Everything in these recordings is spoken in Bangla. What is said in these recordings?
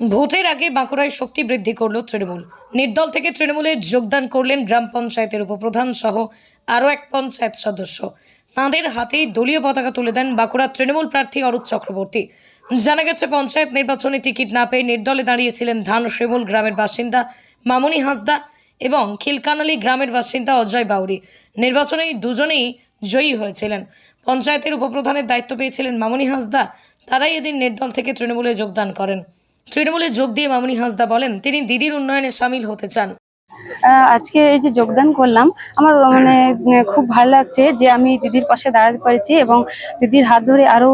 ভোটের আগে বাঁকুড়ায় শক্তি বৃদ্ধি করল তৃণমূল। নির্দল থেকে তৃণমূলে যোগদান করলেন গ্রাম পঞ্চায়েতের উপপ্রধান সহ আরও এক পঞ্চায়েত সদস্য। তাঁদের হাতেই দলীয় পতাকা তুলে দেন বাঁকুড়ার তৃণমূল প্রার্থী অরূপ চক্রবর্তী। জানা গেছে, পঞ্চায়েত নির্বাচনে টিকিট না পেয়ে নির্দলে দাঁড়িয়েছিলেন ধান শিমুল গ্রামের বাসিন্দা মামনি হাসদা এবং খিলকানালি গ্রামের বাসিন্দা অজয় বাউরি। নির্বাচনে দুজনেই জয়ী হয়েছিলেন। পঞ্চায়েতের উপপ্রধানের দায়িত্ব পেয়েছিলেন মামনি হাসদা। তারাই এদিন নির্দল থেকে তৃণমূলে যোগদান করেন। তৃণমূলে যোগ দিয়ে মামনি হাসদা বলেন তিনি দিদির উন্নয়নে সামিল হতে চান। আজকে এই যে যোগদান করলাম আমার মানে খুব ভালো লাগছে যে আমি দিদির পাশে দাঁড়াতে পেরেছি এবং দিদির হাত ধরে আরও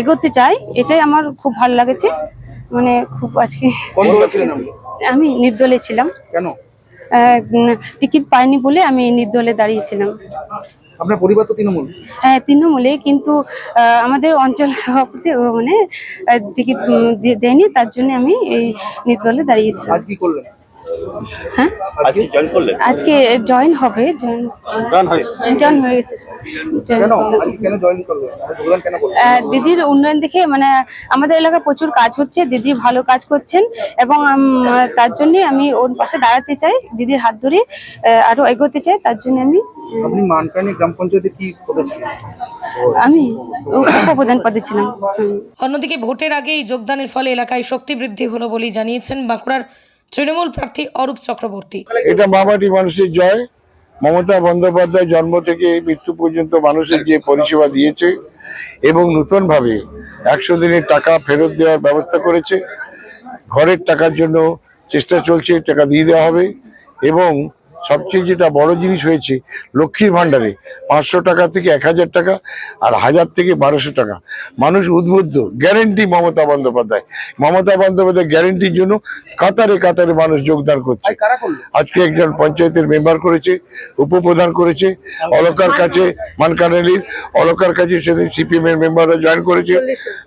এগোতে চাই এটাই আমার খুব ভালো লাগেছে। মানে খুব আজকে কোন দলে ছিলেন আপনি আমি নির্দলে ছিলাম। কেন? টিকিট পাইনি বলে আমি নির্দলে দাঁড়িয়েছিলাম। আপনার পরিবার তো তৃণমূল? হ্যাঁ তৃণমূলে কিন্তু আমাদের অঞ্চল সভাপতি মানে টিকিট দেয়নি তার জন্য আমি এই নির্দলে দাঁড়িয়েছিলাম। আজ কি করলেন? হ্যাঁ? আজকে জয়েন করলেন? আজকে জয়েন হবে জয়েন জয়েন হয় জয়েন হয়ে গেছে join কেন? কেন জয়েন করলেন? কেন দিদির উন্নয়ন দেখে মানে আমাদের এলাকায় প্রচুর কাজ হচ্ছে দিদি ভালো কাজ করছেন এবং তার জন্য আমি ওর পাশে দাঁড়াতে চাই দিদির হাত ধরে আরও এগোতে চাই তার জন্য আমি উম, আপনি মানকানি গ্রাম পঞ্চায়েতে কি করেছিলেন আমি উপপ্রধান পদে ছিলাম। অন্যদিকে ভোটের আগেই যোগদানের ফলে এলাকায় শক্তি বৃদ্ধি হলো বলেই জানিয়েছেন বাঁকুড়ার তৃণমূল প্রার্থী অরূপ চক্রবর্তী। এটা মামাটি মানুষের জয়। মমতা বন্দ্যোপাধ্যায় জন্ম থেকে মৃত্যু পর্যন্ত মানুষের যে পরিষেবা দিয়েছে এবং নতুনভাবে একশো দিনের টাকা ফেরত দেওয়ার ব্যবস্থা করেছে। ঘরের টাকার জন্য চেষ্টা চলছে, টাকা দিয়ে দেওয়া হবে এবং সবচেয়ে যেটা বড় জিনিস হয়েছে লক্ষ্মীর ভাণ্ডারে পাঁচশো টাকা থেকে এক হাজার টাকা আর হাজার থেকে বারোশো টাকা। মানুষ উদ্বুদ্ধ গ্যারেন্টি মমতা বন্দ্যোপাধ্যায়। মমতা বন্দ্যোপাধ্যায় গ্যারেন্টির জন্য কাতারে কাতারে মানুষ যোগদান করছে। আজকে একজন পঞ্চায়েতের মেম্বার করেছে উপপ্রধান করেছে অলকার কাছে মানকানালির অলকার কাছে সেদিন সিপিএম এর মেম্বাররা জয়েন করেছে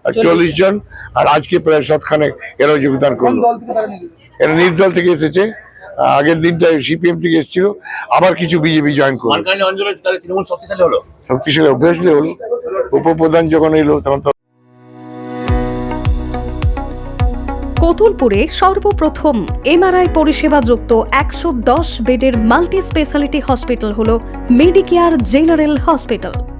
আর চল্লিশ জন আর আজকে প্রায় সৎখানে এরাও যোগদান করল। এরা নির্দল থেকে এসেছে। আগের দিনটায় সিপিএম থেকে এসেছিল আবার কিছু বিজেপি জয়েন করল। শক্তিশালী হলো? শক্তিশালী অভ্যাসলে হলো। উপপ্রধান যখন এলো তখন তো কতুলপুরে সর্বপ্রথম এমআরআই পরিষেবা যুক্ত একশো দশ বেডের মাল্টি স্পেশালিটি হসপিটাল হল মেডিকেয়ার জেনারেল হসপিটাল।